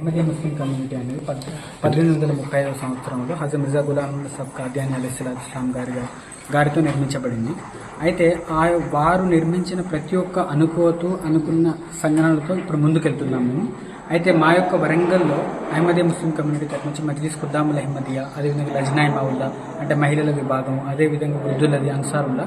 Ahmadi Muslim community అనేది పద్ పద్దెనిమిది వందల ముప్పై ఐదవ సంవత్సరంలో హజం మిర్జా గులాం సబ్ కాద్యాని అలీస్లాం ఇస్లాం గారి గారితో నిర్మించబడింది. అయితే ఆ వారు నిర్మించిన ప్రతి ఒక్క అనుకోతూ అనుకున్న సంఘటనలతో ఇప్పుడు ముందుకెళ్తున్నాం మేము. అయితే మా యొక్క వరంగల్లో అహ్మదీ ముస్లిం కమ్యూనిటీ తరఫు నుంచి మజ్లిస్ ఖుద్దాముల్ అహ్మదియా అదేవిధంగా లజ్నాయ్ మావుల్లా అంటే మహిళల విభాగం అదేవిధంగా వృద్ధులది అన్సారుల్లా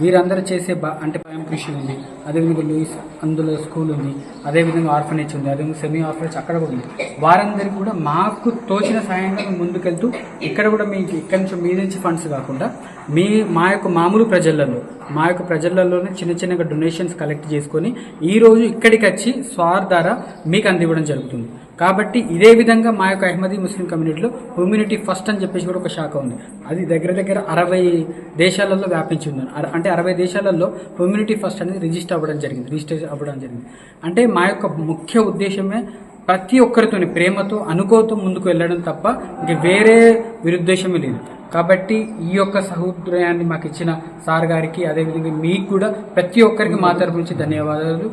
వీరందరూ చేసే బా అంటే భయం కృషి ఉంది. అదేవిధంగా లూయిస్ అందులో స్కూల్ ఉంది. అదేవిధంగా ఆర్ఫనేజ్ ఉంది. అదేవిధంగా సెమీ ఆర్ఫనేజ్ అక్కడ కూడా ఉంది. వారందరికీ కూడా మాకు తోచిన సాయంగా మేము ముందుకెళ్తూ ఇక్కడ కూడా మీకు ఇక్కడ నుంచి మీ నుంచి ఫండ్స్ కాకుండా మీ మా యొక్క మామూలు ప్రజలలో మా యొక్క ప్రజలలోనే చిన్న చిన్నగా డొనేషన్స్ కలెక్ట్ చేసుకొని ఈరోజు ఇక్కడికి వచ్చి స్వార్ ద్వారా మీకు అందివ్వడం జరుగుతుంది. కాబట్టి ఇదే విధంగా మా యొక్క అహ్మదీ ముస్లిం కమ్యూనిటీలో హ్యూమినిటీ ఫస్ట్ అని చెప్పేసి కూడా ఒక శాఖ ఉంది. అది దగ్గర దగ్గర అరవై దేశాలలో వ్యాపించి ఉంది. అంటే అరవై దేశాలలో హ్యూమినిటీ ఫస్ట్ అనేది రిజిస్టర్ అవ్వడం జరిగింది. రిజిస్టర్ అవ్వడం జరిగింది. అంటే మా యొక్క ముఖ్య ఉద్దేశమే ప్రతి ఒక్కరితోని ప్రేమతో అనుకోతో ముందుకు వెళ్ళడం తప్ప ఇంక వేరే విరుద్దేశమే లేదు. కాబట్టి ఈ యొక్క సహోదయాన్ని మాకు ఇచ్చిన సార్ గారికి అదేవిధంగా మీకు కూడా ప్రతి ఒక్కరికి మా తరపు నుంచి ధన్యవాదాలు.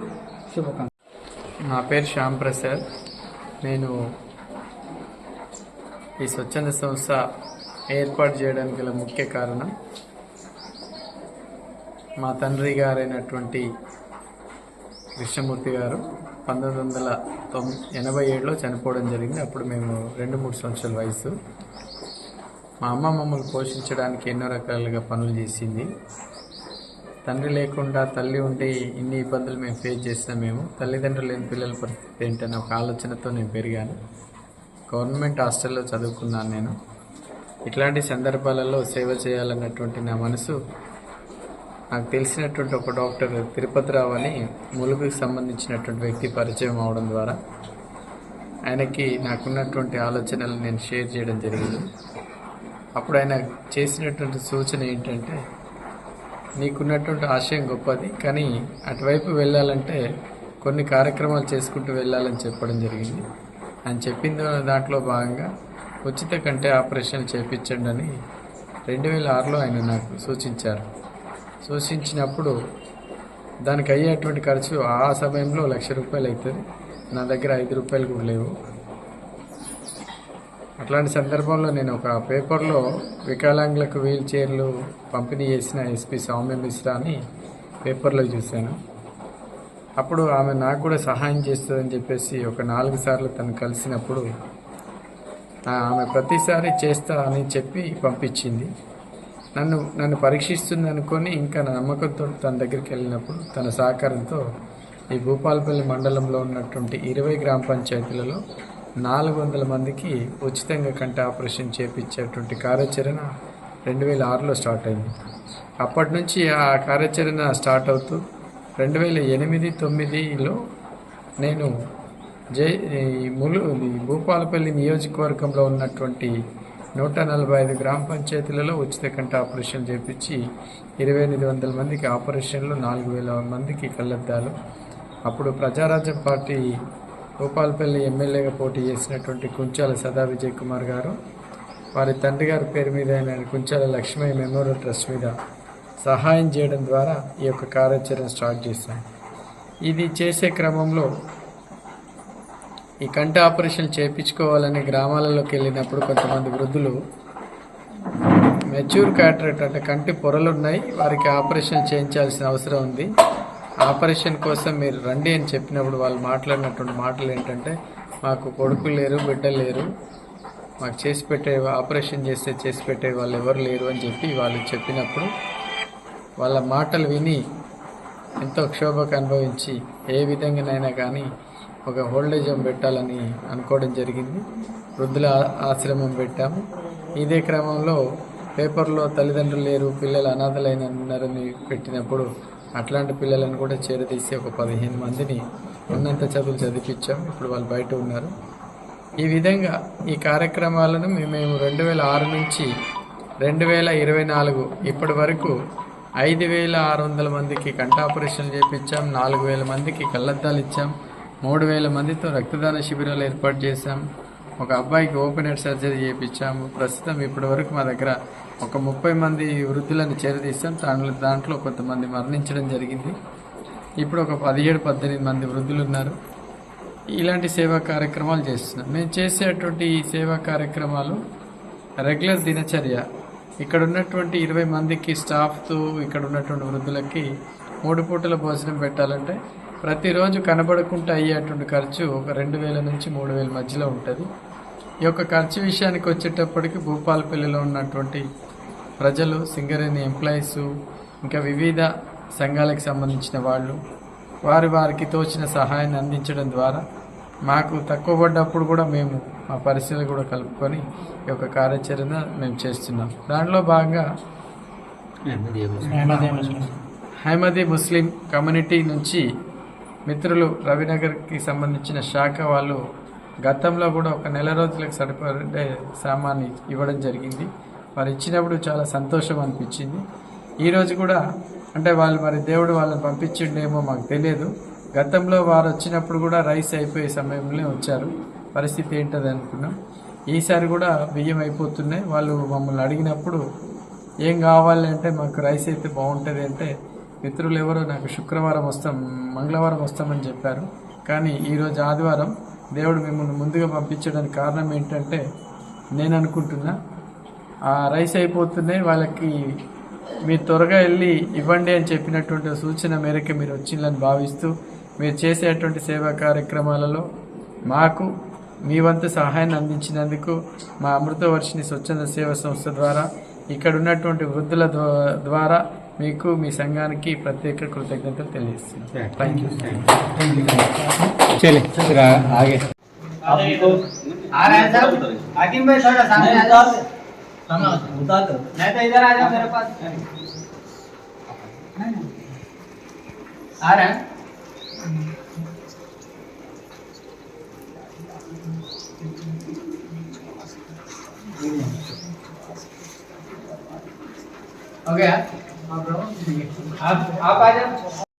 శుభకాంక్షలు. నా పేరు శ్యామ్ ప్రసాద్. నేను ఈ స్వచ్ఛంద సంస్థ ఏర్పాటు చేయడానికి గల ముఖ్య కారణం మా తండ్రి గారైనటువంటి కృష్ణమూర్తి గారు పంతొమ్మిది వందల తొమ్ ఎనభై ఏడులో చనిపోవడం జరిగింది. అప్పుడు మేము రెండు మూడు సంవత్సరాల వయసు మా అమ్మ మమ్మల్ని పోషించడానికి ఎన్నో రకాలుగా పనులు చేసింది. తండ్రి లేకుండా తల్లి ఉంటే ఇన్ని ఇబ్బందులు మేము ఫేస్ చేస్తాం మేము. తల్లిదండ్రులు లేని పిల్లల పరిస్థితి ఏంటనే ఒక ఆలోచనతో నేను పెరిగాను. గవర్నమెంట్ హాస్టల్లో చదువుకున్నాను నేను. ఇట్లాంటి సందర్భాలలో సేవ చేయాలన్నటువంటి నా మనసు నాకు తెలిసినటువంటి ఒక డాక్టర్ తిరుపతిరావు అని ములుగుకి సంబంధించినటువంటి వ్యక్తి పరిచయం అవడం ద్వారా ఆయనకి నాకున్నటువంటి ఆలోచనలు నేను షేర్ చేయడం జరిగింది. అప్పుడు ఆయన చేసినటువంటి సూచన ఏంటంటే నీకున్నటువంటి ఆశయం గొప్పది కానీ అటువైపు వెళ్ళాలంటే కొన్ని కార్యక్రమాలు చేసుకుంటూ వెళ్ళాలని చెప్పడం జరిగింది. ఆయన చెప్పింది దాంట్లో భాగంగా ఉచిత కంటే ఆపరేషన్ చేపించండి అని రెండు వేల ఆరులో ఆయన నాకు సూచించారు. సూచించినప్పుడు దానికి అయ్యేటువంటి ఖర్చు ఆ సమయంలో లక్ష రూపాయలు అవుతుంది. నా దగ్గర ఐదు రూపాయలు కూడా లేవు. అట్లాంటి సందర్భంలో నేను ఒక పేపర్లో వికలాంగులకు వీల్ చైర్లు పంపిణీ చేసిన ఎస్పి సౌమ్య మిశ్రా అని పేపర్లో చూశాను. అప్పుడు ఆమె నాకు కూడా సహాయం చేస్తుందని చెప్పేసి ఒక నాలుగు సార్లు తను కలిసినప్పుడు ఆమె ప్రతిసారి చేస్తా అని చెప్పి పంపించింది. నన్ను నన్ను పరీక్షిస్తుంది అనుకొని ఇంకా నా నమ్మకంతో తన దగ్గరికి వెళ్ళినప్పుడు తన సహకారంతో ఈ భూపాలపల్లి మండలంలో ఉన్నటువంటి ఇరవై గ్రామ పంచాయతీలలో నాలుగు వందల మందికి ఉచితంగా కంటి ఆపరేషన్ చేపించేటువంటి కార్యాచరణ రెండు వేల ఆరులో స్టార్ట్ అయింది. అప్పటి నుంచి ఆ కార్యాచరణ స్టార్ట్ అవుతూ రెండు వేల ఎనిమిది తొమ్మిదిలో నేను జై ములు భూపాలపల్లి నియోజకవర్గంలో ఉన్నటువంటి నూట నలభై ఐదు గ్రామ పంచాయతీలలో ఉచిత కంటి ఆపరేషన్ చేపించి ఇరవై ఎనిమిది వందల మందికి ఆపరేషన్లు నాలుగు వేల మందికి కళ్ళద్దాలు అప్పుడు ప్రజారాజ్యం పార్టీ భూపాలపల్లి ఎమ్మెల్యేగా పోటీ చేసినటువంటి కుంచాల సదా విజయ్ కుమార్ గారు వారి తండ్రి గారి పేరు మీద అయిన కుంచాల లక్ష్మీ మెమోరియల్ ట్రస్ట్ మీద సహాయం చేయడం ద్వారా ఈ యొక్క కార్యాచరణ స్టార్ట్ చేశాం. ఇది చేసే క్రమంలో ఈ కంటి ఆపరేషన్ చేయించుకోవాలని గ్రామాలలోకి వెళ్ళినప్పుడు కొంతమంది వృద్ధులు మెచ్యూర్ క్యాటరేట్ అంటే కంటి పొరలు ఉన్నాయి వారికి ఆపరేషన్ చేయించాల్సిన అవసరం ఉంది. ఆపరేషన్ కోసం మీరు రండి అని చెప్పినప్పుడు వాళ్ళు మాట్లాడినటువంటి మాటలు ఏంటంటే మాకు కొడుకు లేరు బిడ్డ లేరు. మాకు చేసి పెట్టే ఆపరేషన్ చేస్తే చేసి పెట్టే వాళ్ళు ఎవరు లేరు అని చెప్పి వాళ్ళు చెప్పినప్పుడు వాళ్ళ మాటలు విని ఎంతో క్షోభకు అనుభవించి ఏ విధంగానైనా కానీ ఒక హోల్డేజ్ హోమ్ పెట్టాలని అనుకోవడం జరిగింది. వృద్ధుల ఆశ్రమం పెట్టాము. ఇదే క్రమంలో పేపర్లో తల్లిదండ్రులు లేరు పిల్లలు అనాథలైన పెట్టినప్పుడు అట్లాంటి పిల్లలను కూడా చేరదీసి ఒక పదిహేను మందిని ఉన్నంత చదువులు చదివించాం ఇప్పుడు వాళ్ళు బయట ఉన్నారు. ఈ విధంగా ఈ కార్యక్రమాలను మేము రెండు వేల ఆరు నుంచి రెండు వేల ఇరవై నాలుగు ఇప్పటి వరకు ఐదు వేల ఆరు వందల మందికి కంటాపరేషన్ చేపించాం. నాలుగు వేల మందికి కళ్ళద్దాలు ఇచ్చాం. మూడు వేల మందితో రక్తదాన శిబిరాలు ఏర్పాటు చేశాం. ఒక అబ్బాయికి ఓపెన్ హెడ్ సర్జరీ చేయించాము. ప్రస్తుతం ఇప్పటి వరకు మా దగ్గర ఒక ముప్పై మంది వృద్ధులను చేరదీస్తాం దాంట్లో దాంట్లో కొంతమంది మరణించడం జరిగింది. ఇప్పుడు ఒక పదిహేడు పద్దెనిమిది మంది వృద్ధులు ఉన్నారు. ఇలాంటి సేవా కార్యక్రమాలు చేస్తున్నాం. మేము చేసేటువంటి ఈ సేవా కార్యక్రమాలు రెగ్యులర్ దినచర్య. ఇక్కడ ఉన్నటువంటి ఇరవై మందికి స్టాఫ్తో ఇక్కడ ఉన్నటువంటి వృద్ధులకి మూడు పూటల భోజనం పెట్టాలంటే ప్రతిరోజు కనబడకుండా అయ్యేటువంటి ఖర్చు ఒక రెండు వేల నుంచి మూడు వేల మధ్యలో ఉంటుంది. ఈ యొక్క ఖర్చు విషయానికి వచ్చేటప్పటికి భూపాలపల్లిలో ఉన్నటువంటి ప్రజలు సింగరేణి ఎంప్లాయీస్ ఇంకా వివిధ సంఘాలకు సంబంధించిన వాళ్ళు వారి వారికి తోచిన సహాయాన్ని అందించడం ద్వారా మాకు తక్కువ పడ్డప్పుడు కూడా మేము మా పరిస్థితులు కూడా కలుపుకొని ఈ యొక్క కార్యాచరణ మేము చేస్తున్నాం. దాంట్లో భాగంగా హైమదీ ముస్లిం కమ్యూనిటీ నుంచి మిత్రులు రవినగర్కి సంబంధించిన శాఖ వాళ్ళు గతంలో కూడా ఒక నెల రోజులకు సరిపడే సామాన్ని ఇవ్వడం జరిగింది. వారు ఇచ్చినప్పుడు చాలా సంతోషం అనిపించింది. ఈరోజు కూడా అంటే వాళ్ళు మరి దేవుడు వాళ్ళని పంపించిండేమో మాకు తెలియదు. గతంలో వారు వచ్చినప్పుడు కూడా రైస్ అయిపోయే సమయంలో వచ్చారు. పరిస్థితి ఏంటది అనుకున్నాం. ఈసారి కూడా బియ్యం అయిపోతున్నాయి. వాళ్ళు మమ్మల్ని అడిగినప్పుడు ఏం కావాలి అంటే మాకు రైస్ అయితే బాగుంటుంది అంటే మిత్రులు ఎవరో నాకు శుక్రవారం వస్తాం మంగళవారం వస్తామని చెప్పారు. కానీ ఈరోజు ఆదివారం దేవుడు మిమ్మల్ని ముందుగా పంపించడానికి కారణం ఏంటంటే నేను అనుకుంటున్నా ఆ రైస్ అయిపోతున్నాయి వాళ్ళకి మీరు త్వరగా వెళ్ళి ఇవ్వండి అని చెప్పినటువంటి సూచన మేరకు మీరు వచ్చిందని భావిస్తూ మీరు చేసేటువంటి సేవా కార్యక్రమాలలో మాకు మీ వంతు సహాయాన్ని అందించినందుకు మా అమృతవర్షిని స్వచ్ఛంద సేవా సంస్థ ద్వారా ఇక్కడ ఉన్నటువంటి వృద్ధుల ద్వారా మీకు మీ సంఘానికి ప్రత్యేక కృతజ్ఞతలు తెలియజేస్తున్నాను థ్యాంక్ యూ चले फिर आ- आगे आ रहे हैं सब हाकिम भाई थोड़ा सामने आ जाओ नहीं तो इधर आ जाओ मेरे पास आ रहे हैं हो गया આપ આપ આ જાઓ